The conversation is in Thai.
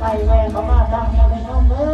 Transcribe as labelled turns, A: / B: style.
A: ไปแม่นเขมาดังมาใน้องเด้อ